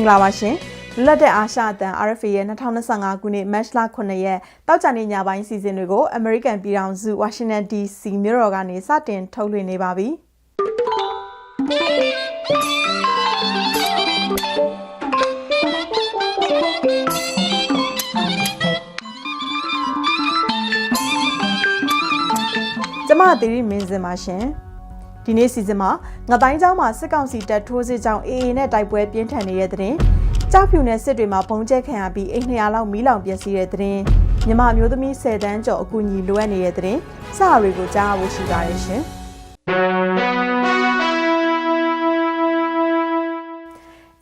မင်္ဂလာပါရှင်လွတ်လပ်တဲ့အာရှအသံ RFA ရဲ့2025ခုနှစ်မတ်လ9ရက်တောက်ကြနေညပိုင်းစီစဉ်တွေကို American ပြည်ထောင်စု Washington DC မြို့တော်ကနေစတင်ထုတ်လွှင့်နေပါပြီကျမသီရိမင်းစင်ပါရှင် ဒီနေ့စီစဉ်မှာငတိုင်းကျောင်းမှာစစ်ကောင်စီတပ်ထိုးစစ်ကြောင်း AA နဲ့တိုက်ပွဲပြင်းထန်နေတဲ့တဲ့။ကြောက်ဖြူနဲ့စစ်တွေမှာဘုံကျဲခံရပြီးအိမ်200လောက်မီးလောင်ပျက်စီးတဲ့တဲ့။မြမမျိုးသမီး10တန်းကျော်အကူအညီလိုအပ်နေတဲ့တဲ့။စာတွေကိုကြားဖို့ရှိပါတယ်ရှင်။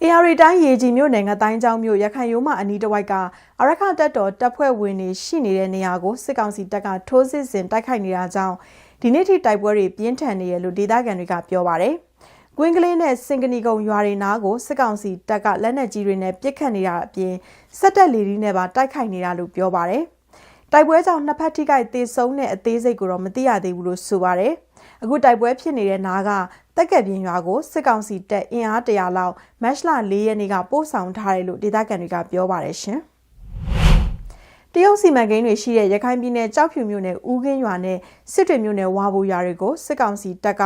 အေရီတိုင်းရေကြီးမြို့နယ်ငတိုင်းကျောင်းမြို့ရခိုင်ရိုးမအနီးတစ်ဝိုက်ကအရခတပ်တော်တပ်ဖွဲ့ဝင်တွေရှိနေတဲ့နေရာကိုစစ်ကောင်စီတပ်ကထိုးစစ်ဆင်တိုက်ခိုက်နေတာကြောင့် ဒီနေ့ထိတိုက်ပွဲတွေပြင်းထန်နေရလို့ဒေသခံတွေကပြောပါတယ်။ကွင်းကလေးနဲ့စင်ကနီကုံရွာတွေနားကိုစစ်ကောင်စီတပ်ကလက်နက်ကြီးတွေနဲ့ပစ်ခတ်နေတာအပြင်စက်တက်လီတွေနဲ့ပါတိုက်ခိုက်နေတာလို့ပြောပါတယ်။တိုက်ပွဲကြောင့်နှစ်ဖက်ထိခိုက်သေဆုံးတဲ့အသေးစိတ်ကိုတော့မသိရသေးဘူးလို့ဆိုပါတယ်။အခုတိုက်ပွဲဖြစ်နေတဲ့နားကတက်ကက်ပြင်းရွာကိုစစ်ကောင်စီတပ်အင်အားတရာလောက်မတ်လ၄ရက်နေ့ကပို့ဆောင်ထားတယ်လို့ဒေသခံတွေကပြောပါတယ်ရှင်။ တရုတ်စီမံကိန်းတွေရှိတဲ့ရခိုင်ပြည်နယ်ကြောက်ဖြူမြို့နယ်ဦးကင်းရွာနဲ့စစ်တွေမြို့နယ်ဝါဘူရွာတွေကိုစစ်ကောင်စီတပ်က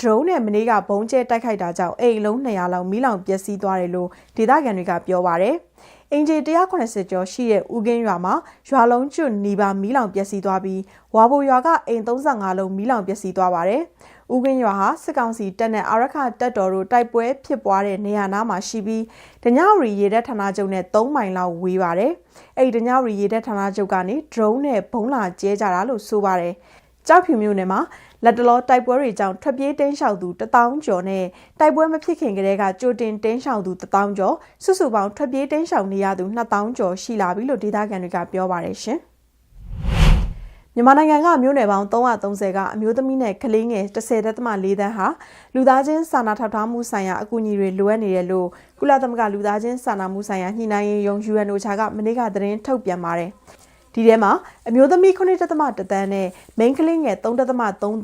ဒရုန်းနဲ့မနေ့ကဘုံကျဲတိုက်ခိုက်တာကြောင့်အိမ်လုံး200လောက်မီးလောင်ပျက်စီးသွားတယ်လို့ဒေသခံတွေကပြောပါတယ်။ အင်ဂျီ180ကျော်ရှိတဲ့ဦးကင်းရွာမှာရွာလုံးကျွတ်နီးပါမီးလောင်ပျက်စီးသွားပြီးဝါဘူရွာကအိမ်35လုံးမီးလောင်ပျက်စီးသွားပါတယ်။ဦးကင်းရွာဟာစစ်ကောင်စီတပ်နဲ့အာရခတပ်တော်တို့တိုက်ပွဲဖြစ်ပွားတဲ့နေရာနားမှာရှိပြီးဒညရီရေတပ်ဌာနချုပ်နဲ့3မိုင်လောက်ဝေးပါတယ်။အဲ့ဒီဒညရီရေတပ်ဌာနချုပ်ကနေ drone နဲ့ဘုံလာကျဲကြတာလို့ဆိုပါတယ်။ ကြောက်ဖြူမြို့နယ်မှာလက်တလောတိုက်ပွဲတွေကြောင့်ထွက်ပြေးတင်းရှောက်သူ1000ကျော်နဲ့တိုက်ပွဲမဖြစ်ခင်ကတည်းကကြိုတင်တင်းရှောက်သူ1000ကျော်စုစုပေါင်းထွက်ပြေးတင်းရှောက်နေရသူ2000ကျော်ရှိလာပြီလို့ဒေသခံတွေကပြောပါတယ်ရှင်။မြန်မာနိုင်ငံကမြို့နယ်ပေါင်း330ကအမျိုးသမီးနဲ့ကလေးငယ်10.4တန်းဟာလူသားချင်းစာနာထောက်ထားမှုဆိုင်ရာအကူအညီတွေလိုအပ်နေတယ်လို့ကုလသမဂ္ဂလူသားချင်းစာနာမှုဆိုင်ရာညှိနှိုင်းရေးယုံ UNOCHA ကမနေ့ကသတင်းထုတ်ပြန်ပါတယ်။ ဒီထဲမှာအမျိုးသမီး9.1တန်းနဲ့မိန်းကလေးငယ်3.3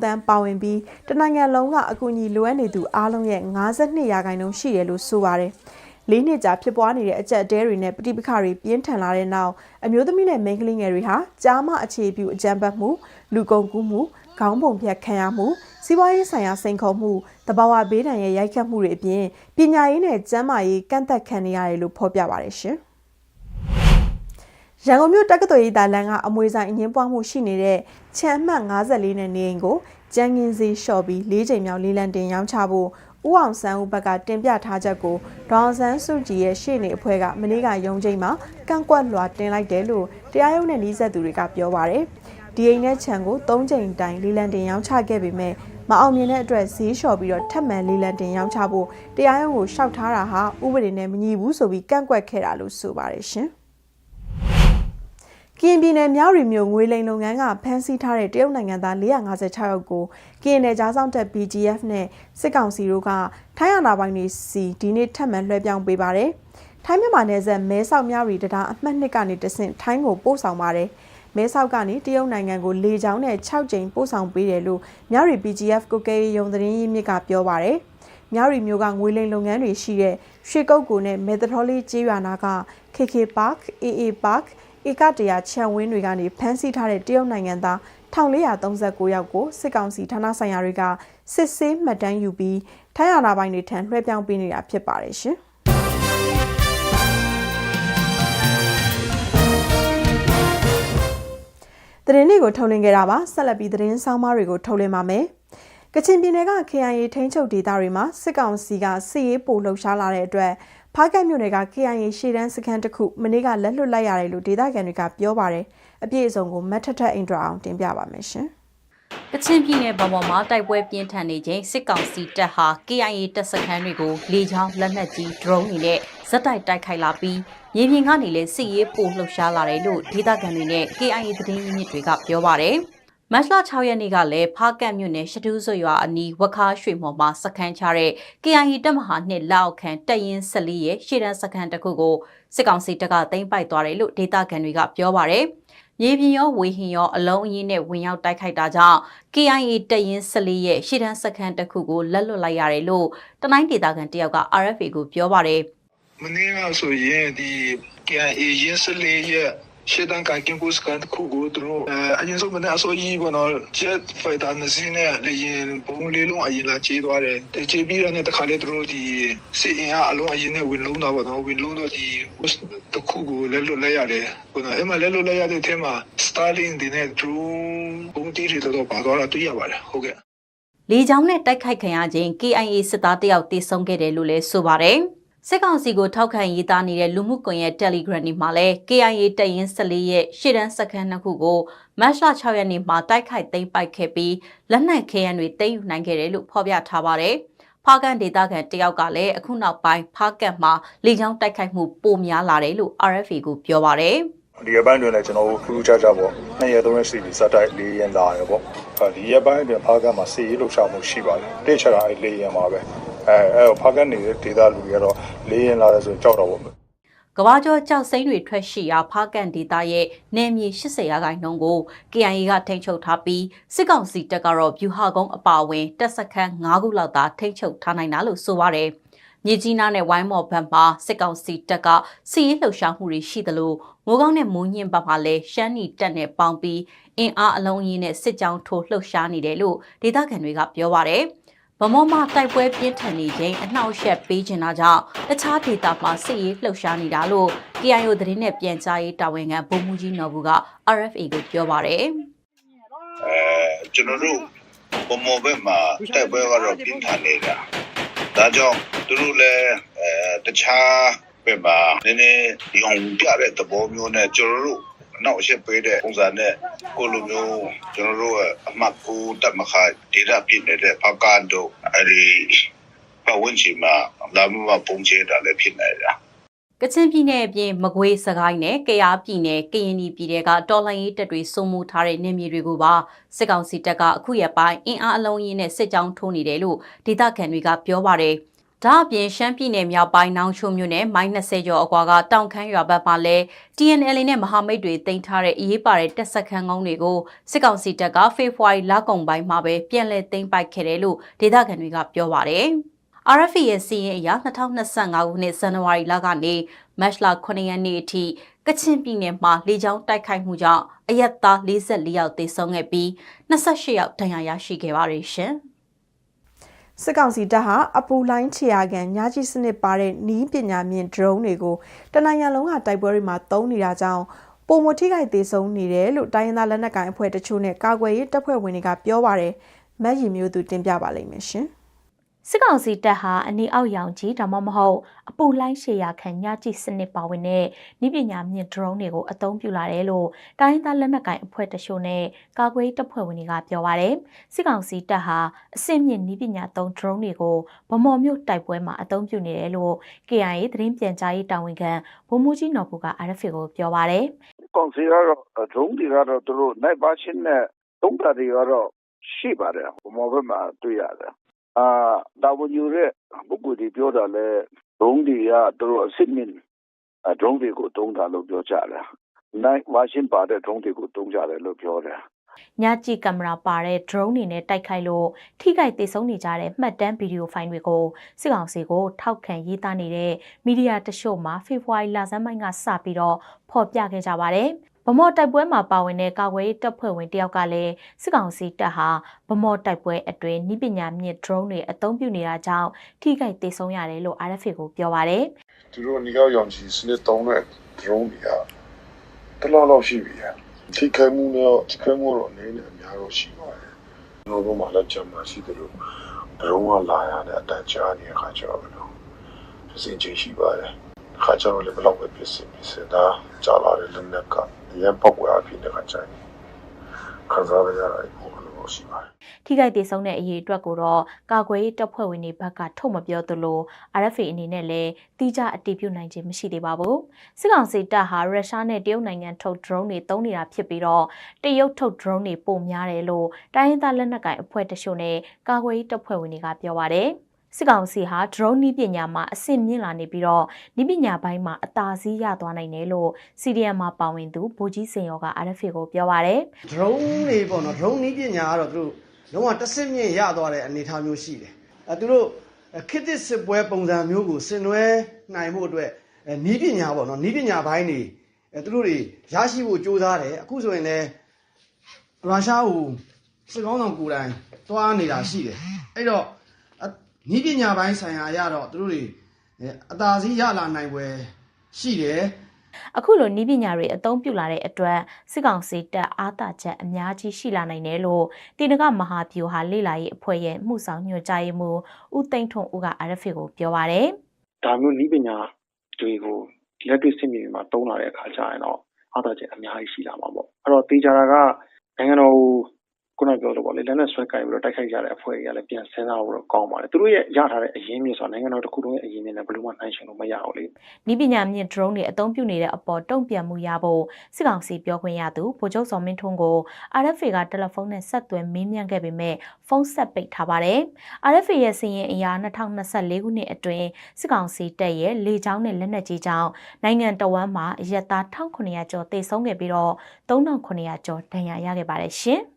တန်းပါဝင်ပြီးတနိုင်ငံလုံးကအကူအညီလိုအပ်နေသူအားလုံးရဲ့52ရာခိုင်နှုန်းရှိတယ်လို့ဆိုပါတယ်။လေးနှစ်ကြာဖြစ်ပွားနေတဲ့အကြက်တဲတွေနဲ့ပဋိပက္ခတွေပြင်းထန်လာတဲ့နောက်အမျိုးသမီးနဲ့မိန်းကလေးငယ်တွေဟာကြားမအခြေပြုအကြမ်းဖက်မှုလူကုန်ကူးမှုခေါင်းပုံဖြတ်ခံရမှုစီးပွားရေးဆိုင်ရာစိန်ခေါ်မှုတဘာဝဘေးဒဏ်ရဲ့ရိုက်ခတ်မှုတွေအပြင်ပညာရေးနဲ့ကျန်းမာရေးကန့်သက်ခံနေရတယ်လို့ဖော်ပြပါတယ်ရှင် ရန်ကုန်မြို့တက္ကသိုလ်ရေးသားလမ်းကအမွေဆိုင်အငင်းပွားမှုရှိနေတဲ့ချမ်းမှတ်54နဲ့နေအိမ်ကိုကျန်းကင်းစီလျှော့ပြီး၄ချိန်မြောက်လေးလံတင်ရောင်းချဖို့ဦးအောင်ဆန်းဦးဘက်ကတင်ပြထားချက်ကိုဒေါအောင်ဆန်းစုကြည်ရဲ့ရှေ့နေအဖွဲ့ကမနေ့ကရုံးချိန်မှာကန့်ကွက်လွှာတင်လိုက်တယ်လို့တရားရုံးနဲ့နှီးဆက်သူတွေကပြောပါရယ်ဒီအိမ်နဲ့ခြံကို၃ချိန်တိုင်လေးလံတင်ရောင်းချခဲ့ပေမဲ့မအောင်မြင်တဲ့အတွက်ဈေးလျှော်ပြီးတော့ထပ်မံလေးလံတင်ရောင်းချဖို့တရားရုံးကိုရှောက်ထားတာဟာဥပဒေနဲ့မညီဘူးဆိုပြီးကန့်ကွက်ခဲ့တာလို့ဆိုပါတယ်ရှင် ကရင်ပြည်နယ်မြောက်ရီမြို့ငွေလိန်လုပ်ငန်းကဖမ်းဆီးထားတဲ့တရုတ်နိုင်ငံသား456ယောက်ကိုကရင်နယ်ကြားဆောင်တပ် BGF နဲ့စစ်ကောင်စီတို့ကထိုင်းအာဏာပိုင်တွေစီဒီနေ့ထပ်မံလွှဲပြောင်းပေးပါတယ်။ထိုင်းမြန်မာနယ်စပ်မဲဆောက်မြောက်ရီတရားအမှတ်2ကနေတဆင့်ထိုင်းကိုပို့ဆောင်ပါတယ်။မဲဆောက်ကနေတရုတ်နိုင်ငံကိုလေကြောင်းနဲ့6ကြိမ်ပို့ဆောင်ပေးတယ်လို့မြောက်ရီ BGF ကိုကဲရုံသတင်းရင်းမြစ်ကပြောပါတယ်။မြောက်ရီမျိုးကငွေလိန်လုပ်ငန်းတွေရှိတဲ့ရွှေကုတ်ကိုနဲ့မေသထောလေးကျေးရွာနာက KK Park, AA Park ဧကတရာခြံဝင်းတွေကနေဖမ်းဆီးထားတဲ့တရုတ်နိုင်ငံသား1439ယောက်ကိုစစ်ကောင်စီဌာနဆိုင်ရာတွေကစစ်ဆေးမှတ်တမ်းယူပြီးထိုင်းအာဏာပိုင်တွေထံလွှဲပြောင်းပေးနေတာဖြစ်ပါတယ်ရှင်။သတင်းတွေကိုထုတ်လင်းခဲ့တာပါဆက်လက်ပြီးသတင်းဆောင်မတွေကိုထုတ်လင်းပါမယ်။ကချင်ပြည်နယ်က KIA ထိန်းချုပ်ဒေသတွေမှာစစ်ကောင်စီကစစ်ရေးပိုလှုပ်ရှားလာတဲ့အတွက် ဖားကတ်မြို့နယ်က KIA ရှေ့တန်းစခန်းတစ်ခုမနေ့ကလက်လွတ်လိုက်ရတယ်လို့ဒေသခံတွေကပြောပါတယ်။အပြည့်အစုံကိုမတ်ထထအင်ဒရာအောင်တင်ပြပါမယ်ရှင်။ကချင်ပြည်နယ်ဗမော်မှာတိုက်ပွဲပြင်းထန်နေချိန်စစ်ကောင်စီတပ်ဟာ KIA တပ်စခန်းတွေကိုလေကြောင်းလက်နက်ကြီး drone တွေနဲ့ဇက်တိုက်တိုက်ခိုက်လာပြီးမြေပြင်ကနေလည်းစစ်ရေးပိုလှုပ်ရှားလာတယ်လို့ဒေသခံတွေနဲ့ KIA သတင်းရင်းမြစ်တွေကပြောပါတယ်။ မတ်လ6ရက်နေ့ကလည်းဖားကတ်မြို့နယ်ရှတူးစွရွာအနီးဝခါရွှေမော်မှာစခန်းချတဲ့ KIA တပ်မဟာနှစ်လောက်ခန့်တပ်ရင်း14ရဲ့ရှေ့တန်းစခန်းတစ်ခုကိုစစ်ကောင်စီတပ်ကသိမ်းပိုက်သွားတယ်လို့ဒေသခံတွေကပြောပါရယ်မြေပြင်ရောဝေဟင်ရောအလုံးအင်းနဲ့ဝင်ရောက်တိုက်ခိုက်တာကြောင့် KIA တပ်ရင်း14ရဲ့ရှေ့တန်းစခန်းတစ်ခုကိုလက်လွတ်လိုက်ရတယ်လို့တနိုင်းဒေသခံတယောက်က RFA ကိုပြောပါရယ်မနေ့ကဆိုရင်ဒီ KIA ရင်းစလေးရဲ့ ရှေ့တန်းကကင်ကိုစကန်ခုကိုသူတို့အဲအရင်ဆုံးမနေ့အစိုးရဘောနော် jet fighter နှစ်စီးနဲ့လေရင်ဘုံလေးလုံးအရင်လာချေးသွားတယ်တချေးပြီးတော့တခါလေသူတို့ဒီစစ်အင်အားအလုံးအရင်နဲ့ဝင်လုံးတော့ဘောနော်ဝင်လုံးတော့ဒီတခုကိုလဲလွတ်လဲရတယ်ဘောနော်အဲ့မှာလဲလွတ်လဲရတဲ့အထက်မှာ Starlink ဒီနဲ့ drone ဘုံတီးတွေတော့ပါသွားတာတွေ့ရပါတယ်ဟုတ်ကဲ့လေကြောင်းနဲ့တိုက်ခိုက်ခံရခြင်း KIA စစ်သားတယောက်တေဆုံးခဲ့တယ်လို့လည်းဆိုပါတယ်။ စစ်ကောင်စီကိုထောက်ခံရေးသားနေတဲ့လူမှုကွန်ရက် Telegram တွေမှာလည်း KIA တပ်ရင်း14ရဲ့ရှေ့တန်းစခန်းနှစ်ခုကိုမတ်လ6ရက်နေ့မှာတိုက်ခိုက်သိမ်းပိုက်ခဲ့ပြီးလက်နက်ခဲယမ်းတွေသိမ်းယူနိုင်ခဲ့တယ်လို့ဖော်ပြထားပါတယ်။ဖားကန်ဒေတာကန်တယောက်ကလည်းအခုနောက်ပိုင်းဖားကန်မှာလေကြောင်းတိုက်ခိုက်မှုပိုများလာတယ်လို့ RFA ကိုပြောပါတယ်။ဒီရက်ပိုင်းတွင်လည်းကျွန်တော်တို့ခူးခြားခြားပေါ့နှစ်ရက်သုံးရက်စီစက်တိုက်လေးရင်လာရပေါ့အဲဒီရက်ပိုင်းတွင်ဖားကတ်မှာစီရေးလှုပ်ရှားမှုရှိပါတယ်တိတ်ချတာအဲလေးရင်ပါပဲ အဲအဲဖားကတ်နေတဲ့ဒေသလူတွေကတော့လေးရင်လာတယ်ဆိုရင်ကြောက်တော့ပေါ့ကဘာကျော်ကြောက်စိမ့်တွေထွက်ရှိရာဖားကန်ဒေတာရဲ့နယ်မြေ80ရာခိုင်နှုန်းကို KIA ကထိန်းချုပ်ထားပြီးစစ်ကောင်စီတပ်ကတော့ဗျူဟာကုန်းအပါအဝင်တပ်စခန်း9ခုလောက်သာထိန်းချုပ်ထားနိုင်တာလို့ဆိုပါတယ်။မြေကြီးနားနဲ့ဝိုင်းမော်ဘက်မှာစစ်ကောင်စီတပ်ကစီးရေးလှုပ်ရှားမှုတွေရှိသလိုငိုးကောင်းနဲ့မိုးညင်းဘက်မှာလည်းရှမ်းနီတပ်နဲ့ပေါင်းပြီးအင်အားအလုံးကြီးနဲ့စစ်ကြောင်းထိုးလှုပ်ရှားနေတယ်လို့ဒေသခံတွေကပြောပါတယ်။ ဗမောမတိုက်ပွဲပြင်းထန်နေခြင်းအနှောက်အယှက်ပေးခြင်းတာကြောင့်တခြားဒေသမှာစစ်ရေးလှုပ်ရှားနေတာလို့ KIO သတင်းနဲ့ပြန်ကြားရေးတာဝန်ခံဗိုလ်မှူးကြီးနော်ဘူးက RFA ကိုပြောပါတယ်အဲကျွန်တော်တို့ဘမောဘက်မှာတိုက်ပွဲကတော့ပြင်းထန်နေတာဒါကြောင့်သူတို့လည်းအဲတခြားဘက်မှာနည်းနည်းရောင်ပြတဲ့သဘောမျိုးနဲ့ကျွန်တော်တို့ နောက်အရှက်ပေးတဲ့ပုံစံနဲ့ကိုလိုမျိုးကျွန်တော်တို့ရဲ့အမှတ်ကိုတက်မခါဒေတာပြည့်နေတဲ့ပကန်တို့အဲဒီပဝန်းကျင်မှာလာမမပုံချတာလည်းဖြစ်နေတာကချင်ပြည်နယ်အပြင်မကွေးစကိုင်းနဲ့ကယားပြည်နယ်ကရင်ပြည်နယ်ကတော်လှန်ရေးတပ်တွေစိုးမိုးထားတဲ့နေမြေတွေကိုပါစစ်ကောင်စီတပ်ကအခုရက်ပိုင်းအင်အားအလုံးကြီးနဲ့စစ်ကြောင်းထိုးနေတယ်လို့ဒေသခံတွေကပြောပါတယ်။ ဒါအပြင်ရှမ်းပြည်နယ်မြောက်ပိုင်းနောင်ချိုမြို့နယ်မိုင်း20ကျော်အကွာကတောင်ခမ်းရွာဘက်မှာလည်း TNL နဲ့မဟာမိတ်တွေတင်ထားတဲ့အရေးပါတဲ့တပ်စခန်းကုန်းတွေကိုစစ်ကောင်စီတပ်ကဖေဖော်ဝါရီလကုန်ပိုင်းမှာပဲပြန်လည်သိမ်းပိုက်ခဲ့တယ်လို့ဒေသခံတွေကပြောပါတယ်။ RFA ရဲ့စီးရင်အရ2025ခုနှစ်ဇန်နဝါရီလကနေမတ်လ9ရက်နေ့အထိကချင်ပြည်နယ်မှာလေကြောင်းတိုက်ခိုက်မှုကြောင့်အရက်သား44ယောက်သေဆုံးခဲ့ပြီး28ယောက်ဒဏ်ရာရရှိခဲ့ပါတယ်ရှင်။ စစ်ကောင်စီတပ်ဟာအပူလိုင်းခြေရာခံညကြီးစနစ်ပါတဲ့နီးပညာမြင့် drone တွေကိုတနိုင်ငံလုံးကတိုက်ပွဲတွေမှာသုံးနေတာကြောင့်ပုံမထိခိုက်သေးဆုံးနေတယ်လို့တိုင်းရင်းသားလက်နက်ကိုင်အဖွဲ့တချို့နဲ့ကာကွယ်ရေးတပ်ဖွဲ့ဝင်တွေကပြောပါတယ်။မက်ရီမျိုးသူတင်ပြပါလိမ့်မယ်ရှင်။ စစ်ကောင်စီတပ်ဟာအနီအောက်ရောင်ကြီးဒါမှမဟုတ်အပူလိုင်းရှေရာခံညကြည့်စနစ်ပါဝင်တဲ့ဤပညာမြင့် drone တွေကိုအသုံးပြုလာတယ်လို့တိုင်းရင်းသားလက်နက်ကိုင်အဖွဲ့တချို့နဲ့ကာကွယ်ရေးတပ်ဖွဲ့ဝင်တွေကပြောပါရယ်စစ်ကောင်စီတပ်ဟာအစစ်မြင့်ဤပညာသုံး drone တွေကိုဗမော်မြို့တိုက်ပွဲမှာအသုံးပြုနေတယ်လို့ KIA သတင်းပြန်ကြားရေးတာဝန်ခံဗိုလ်မှူးကြီးနော်ဘူက RFA ကိုပြောပါရယ်ကောင်စီကတော့ဒရုန်းတွေကတော့သူတို့နိုင်ပါချင်းနဲ့သုံးတာတွေကတော့ရှိပါတယ်ဘမောဘက်မှာတွေ့ရတယ် အာတာဝန်ယူတဲ့ပုဂ္ဂိုလ်တွေပြောတာလဲဒရုန်းတွေကသူတို့အစစ်မြင့်ဒရုန်းတွေကိုတုံးတာလို့ပြောကြတယ်နိုင်ပါချင်းပါတဲ့ဒရုန်းတွေကိုတုံးကြတယ်လို့ပြောတယ်ညကြည့်ကင်မရာပါတဲ့ drone တွေနဲ့တိုက်ခိုက်လို့ထိခိုက်ဒေဆုံးနေကြတဲ့မှတ်တမ်းဗီဒီယိုဖိုင်တွေကိုစစ်ကောင်စီကိုထောက်ခံရေးသားနေတဲ့မီဒီယာတချို့မှာဖေဖော်ဝါရီလဆန်းပိုင်းကစပြီးတော့ဖော်ပြခဲ့ကြပါတယ်။ ဗမော်တိုက်ပွဲမှာပါဝင်တဲ့ကာကွယ်ရေးတပ်ဖွဲ့ဝင်တယောက်ကလည်းစစ်ကောင်စီတပ်ဟာဗမော်တိုက်ပွဲအတွင်းဤပညာမြင့် drone တွေအသုံးပြုနေတာကြောင့်ထိခိုက်ဒေဆုံးရတယ်လို့ RFA ကိုပြောပါတယ်။သူတို့အနီကောက်ရောင်ချီစနစ်သုံးတဲ့ drone တွေကတလောက်လောက်ရှိပြီဟဲ့ထိခိုက်မှုတော့ထိခိုက်မှုတော့အနေနဲ့အများတော့ရှိပါတယ်ကျွန်တော်တို့မှလည်းကြံမှာရှိတယ်လို့ drone ကလာရတဲ့အတန်ကြာနေတဲ့ခါကျတော့ဘယ်လိုဖြစ်စဉ်ချင်းရှိပါတယ်ခါကျတော့လည်းဘယ်လောက်ပဲဖြစ်စဉ်ဖြစ်စဉ်ဒါကြာလာတဲ့လက်နက်က ရန်ပေါက်ွယ်အဖြစ်တဲ့ခါကျရင်ခံစားရတာပုံလို့ရှိပါတယ်ထိခိုက်ဒေဆုံးတဲ့အရေးအတွက်ကိုတော့ကာကွယ်ရေးတပ်ဖွဲ့ဝင်တွေဘက်ကထုတ်မပြောသလို RFA အနေနဲ့လည်းတိကျအတည်ပြုနိုင်ခြင်းမရှိသေးပါဘူး။စစ်ကောင်စီတပ်ဟာရုရှားနဲ့တရုတ်နိုင်ငံထုတ် drone တွေသုံးနေတာဖြစ်ပြီးတော့တရုတ်ထုတ် drone တွေပိုများတယ်လို့တိုင်းရင်းသားလက်နက်ကိုင်အဖွဲ့တချို့နဲ့ကာကွယ်ရေးတပ်ဖွဲ့ဝင်တွေကပြောပါတယ်။ စစ်ကောင်စီဟာ drone နည်းပညာမှာအဆင့်မြင့်လာနေပြီးတော့နည်းပညာပိုင်းမှာအသာစီးရသွားနိုင်တယ်လို့ CDM မှာပါဝင်သူဗိုလ်ကြီးစင်ရောက RFA ကိုပြောပါရယ် drone တွေပေါ့နော် drone နည်းပညာကတော့သူတို့လုံးဝတစ်ဆင့်မြင့်ရသွားတဲ့အနေအထားမျိုးရှိတယ်အဲသူတို့အဲခေတ်သစ်စစ်ပွဲပုံစံမျိုးကိုဆင်နွှဲနိုင်မှုအတွက်အဲနီးပညာပေါ့နော်နီးပညာဘိုင်းတွေအဲသူတို့တွေရရှိဖို့ကြိုးစားတယ်အခုဆိုရင်လည်းရုရှားကိုစစ်ကောင်းဆောင်ကိုယ်တိုင်သွားနေတာရှိတယ်အဲ့တော့ အနီးပညာဘိုင်းဆိုင်ရာအရတော့သူတို့တွေအဲအသာစီးရလာနိုင်ွယ်ရှိတယ်အခုလိုနီးပညာတွေအသုံးပြုလာတဲ့အတွက်စစ်ကောင်စီတပ်အားတာချက်အများကြီးရှိလာနိုင်တယ်လို့တင်နကမဟာဗျူဟာလေ့လာရေးအဖွဲ့ရဲ့မှုဆောင်ညွှန်ကြားရေးမှူးဦးသိန်းထွန်းဦးက RFA ကိုပြောပါရယ်ဒါမျိုးနီးပညာတွေကိုလက်တွေ့စစ်မြေပြင်မှာတုံးလာတဲ့အခါကျရင်တော့အားသာချက်အများကြီးရှိလာမှာပေါ့အဲ့တော့တေချာတာကနိုင်ငံတော်ကို ခုနပြောလို့ပေါ့လေလက်နဲ့ဆွဲကင်ပြီးတော့တိုက်ခိုက်ကြတဲ့အဖွဲ့တွေကလည်းပြန်စဉ်းစားဖို့တော့ကောင်းပါတယ်သူတို့ရဲ့ရထားတဲ့အရင်းမြစ်ဆိုတာနိုင်ငံတော်တစ်ခုလုံးရဲ့အရင်းမြစ်နဲ့ဘယ်လိုမှနှိုင်းယှဉ်လို့မရဘူးလေနီးပညာမြင့် drone တွေအသုံးပြုနေတဲ့အပေါ်တုံ့ပြန်မှုရဖို့စစ်ကောင်စီပြောခွင့်ရသူဗိုလ်ချုပ်စောမင်းထွန်းကို RFA ကတယ်လီဖုန်းနဲ့ဆက်သွယ်မေးမြန်းခဲ့ပေမဲ့ဖုန်းဆက်ပိတ်ထားပါတယ်။ RFA ရဲ့စီရင်အရာ2024ခုနှစ်အတွင်းစစ်ကောင်စီတပ်ရဲ့လေကြောင်းနဲ့လက်နက်ကြီးကြောင့်နိုင်ငံတော်ဝန်မှာအရက်သား1900ကျော်သေဆုံးခဲ့ပြီးတော့3900ကျော်ဒဏ်ရာရခဲ့ပါတယ်ရှင်။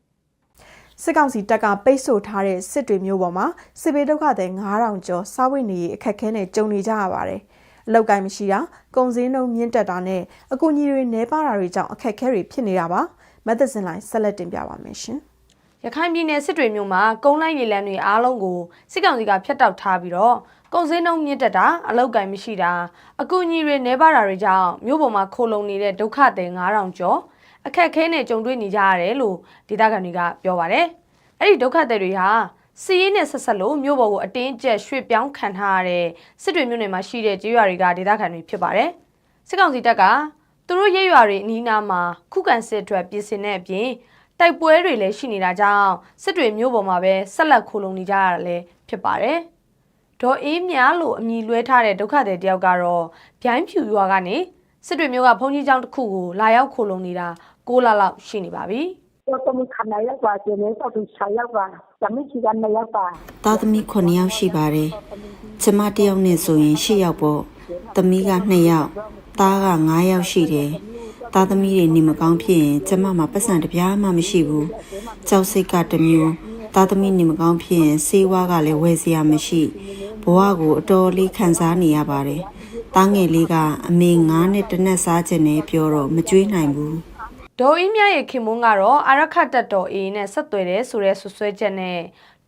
စစ်ကောင်စီတပ်ကပိတ်ဆို့ထားတဲ့စစ်တွေမျိုးပေါ်မှာစစ်ဘေးဒုက္ခသည်9000ကျော်စားဝတ်နေရေးအခက်အခဲနဲ့ကြုံနေကြရပါတယ်။အလောက်ကိုင်းမရှိတာ၊ကုန်စည်နှုန်းမြင့်တက်တာနဲ့အကူအညီတွေနှဲပါတာတွေကြောင့်အခက်အခဲတွေဖြစ်နေတာပါ။မတ်သက်စင်လိုင်းဆက်လက်တင်ပြပါမယ်ရှင်။ရခိုင်ပြည်နယ်စစ်တွေမြို့မှာကုန်းလိုက်ရေလမ်းတွေအားလုံးကိုစစ်ကောင်စီကဖျက်တောက်ထားပြီးတော့ကုန်စည်နှုန်းမြင့်တက်တာအလောက်ကင်မရှိတာအကူအညီတွေနှဲပါတာတွေကြောင့်မြို့ပေါ်မှာခိုလုံနေတဲ့ဒုက္ခသည်9000ကျော် အခက်အခဲနဲ့ကြုံတွေ့နေကြရတယ်လို့ဒေသခံတွေကပြောပါတယ်။အဲ့ဒီဒုက္ခသည်တွေဟာစီးရေးနဲ့ဆက်ဆက်လို့မြို့ပေါ်ကိုအတင်းကျပ်ရွှေ့ပြောင်းခံထားရတဲ့စစ်တွေမြို့နယ်မှာရှိတဲ့ကျေးရွာတွေကဒေသခံတွေဖြစ်ပါတယ်။စစ်ကောင်စီတပ်ကသူတို့ရဲရွာတွေအနီးအနားမှာခုခံစစ်အတွက်ပြင်ဆင်တဲ့အပြင်တိုက်ပွဲတွေလည်းရှိနေတာကြောင့်စစ်တွေမျိုးပေါ်မှာပဲဆက်လက်ခိုလုံနေကြရတာလည်းဖြစ်ပါတယ်။ဒေါ်အေးမြလို့အမည်လွဲထားတဲ့ဒုက္ခသည်တယောက်ကတော့ဗျိုင်းဖြူရွာကနေ စစ်တွေမျိုးကဘုန်းကြီးကျောင်းတစ်ခုကိုလာရောက်ခိုလုံနေတာ6လလောက်ရှိနေပါပြီ။တော့တမခဏရောက်ပါစေနဲ့တော့သူ6ရောက်ပါဇမချီက2ရောက်ပါသားသမီး9ယောက်ရှိပါတယ်။ကျမတစ်ယောက်နဲ့ဆိုရင်10ယောက်ပေါ့။သမီးက2ယောက်၊သားက9ယောက်ရှိတယ်။သားသမီးတွေနေမကောင်းဖြစ်ရင်ကျမမှာပတ်စံတစ်ပြားမှမရှိဘူး။ကြောက်စိတ်ကတစ်မျိုး၊သားသမီးနေမကောင်းဖြစ်ရင်ဆေးဝါးကလည်းဝယ်စရာမရှိ။ဘဝကိုအတော်လေးခံစားနေရပါတယ်။ သားငယ်လေးကအမေငားနဲ့တနက်စားခြင်းနဲ့ပြောတော့မကြွေးနိုင်ဘူး။ဒေါ်အင်းမြရဲ့ခင်မွန်းကတော့အာရခတ်တပ်တော်အေးနဲ့ဆက်သွယ်တယ်ဆိုတဲ့ဆွဆွဲချက်နဲ့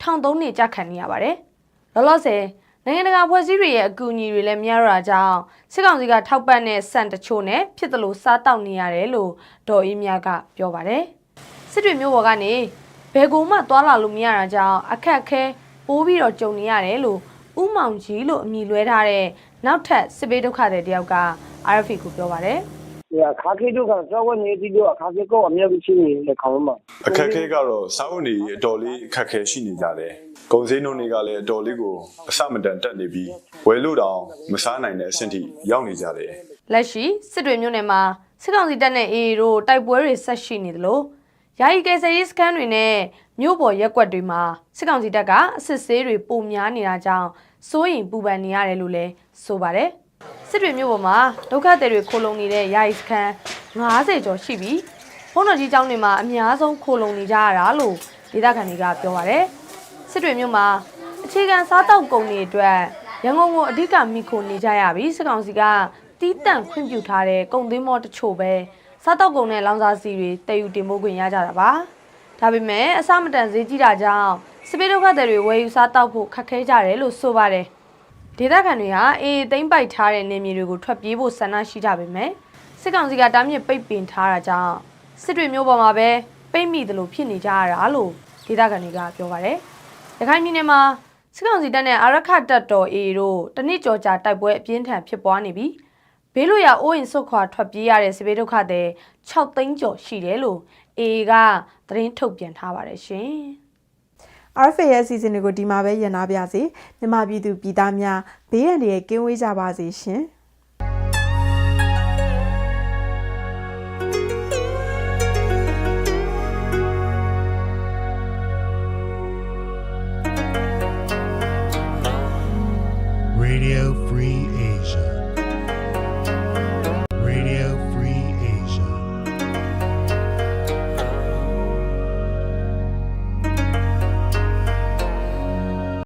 ထောင်သုံးနေကြခံနေရပါတယ်။လောလောဆယ်နိုင်ငံတကာဖွဲ့စည်းတွေရဲ့အကူအညီတွေလည်းမရတော့တာကြောင့်စစ်ကောင်စီကထောက်ပံ့တဲ့စံတချို့နဲ့ဖြစ်သလိုစားတောက်နေရတယ်လို့ဒေါ်အင်းမြကပြောပါတယ်။စစ်တွေမျိုးပေါ်ကနေဘယ်ကိုမှသွားလာလို့မရတာကြောင့်အခက်အခဲပိုးပြီးတော့ကြုံနေရတယ်လို့ဥမောင်ကြီးလို့အမည်လွဲထားတဲ့ နောက်ထပ်စစ်ဘေးဒုက္ခတွေတယောက်က RFA ကိုပြောပါတယ်။ဒီအခါခေတို့ကစောဝင်နေပြီးတော့အခါခေကောအမြဲတမ်းရှိနေတယ်ခေါင်းမှာအခက်အခဲကတော့စားဝတ်နေရေးအတော်လေးအခက်အခဲရှိနေကြတယ်။ကုန်စည်နှုန်းတွေကလည်းအတော်လေးကိုအဆမတန်တက်နေပြီးဝယ်လို့တောင်မစားနိုင်တဲ့အဆင့်ထိရောက်နေကြတယ်လက်ရှိစစ်တွေမြို့နယ်မှာစစ်ကောင်စီတပ်နဲ့ AA တို့တိုက်ပွဲတွေဆက်ရှိနေသလိုယာယီကယ်ဆယ်ရေးစခန်းတွေနဲ့မြို့ပေါ်ရက်ကွက်တွေမှာစစ်ကောင်စီတပ်ကအစစ်ဆေးတွေပုံများနေတာကြောင့် စိုးရင်ပူပန်နေရတယ်လို့လည်းဆိုပါတယ်စစ်တွေမြို့ပေါ်မှာဒုက္ခသည်တွေခိုလုံနေတဲ့ယာယီစခန်း90ကျော်ရှိပြီးဘုန်းတော်ကြီးကျောင်းတွေမှာအများဆုံးခိုလုံနေကြရတာလို့ဒေသခံတွေကပြောပါတယ်စစ်တွေမြို့မှာအခြေခံစားတောက်ကုန်တွေအတွက်ရန်ကုန်ကိုအဓိကမိခိုနေကြရပြီးစစ်ကောင်စီကတီးတန့်ခွင့်ပြုထားတဲ့ကုန်သင်းမောတချို့ပဲစားတောက်ကုန်နဲ့လောင်စာစီတွေတည်ယူတင်ပို့ခွင့်ရကြတာပါဒါပေမဲ့အစမတန်ဈေးကြီးတာကြောင့် စပေးဒုက္ခသည်တွေဝယ်ယူစားတောက်ဖို့ခက်ခဲကြတယ်လို့ဆိုပါတယ်ဒေသခံတွေဟာအေးသိမ့်ပိုက်ထားတဲ့နေမြေတွေကိုထွက်ပြေးဖို့ဆန္ဒရှိကြပေမဲ့စစ်ကောင်စီကတားမြစ်ပိတ်ပင်ထားတာကြောင့်စစ်တွေမျိုးပေါ်မှာပဲပိတ်မိတယ်လို့ဖြစ်နေကြရတာလို့ဒေသခံတွေကပြောပါတယ်ရခိုင်ပြည်နယ်မှာစစ်ကောင်စီတပ်နဲ့အာရခတပ်တော် AA တို့တနစ်ကြော်ကြာတိုက်ပွဲအပြင်းထန်ဖြစ်ပွားနေပြီးဘေးလွတ်ရာအိုးအိမ်ဆုတ်ခွာထွက်ပြေးရတဲ့စစ်ဘေးဒုက္ခသည်6သိန်းကျော်ရှိတယ်လို့ AA ကသတင်းထုတ်ပြန်ထားပါတယ်ရှင်။ RFA ရဲ့အစီအစဉ်တွေကိုဒီမှာပဲရန်နာပြစေမြန်မာပြည်သူပြည်သားများဘေးရန်တွေကင်းဝေးကြပါစေရှင်။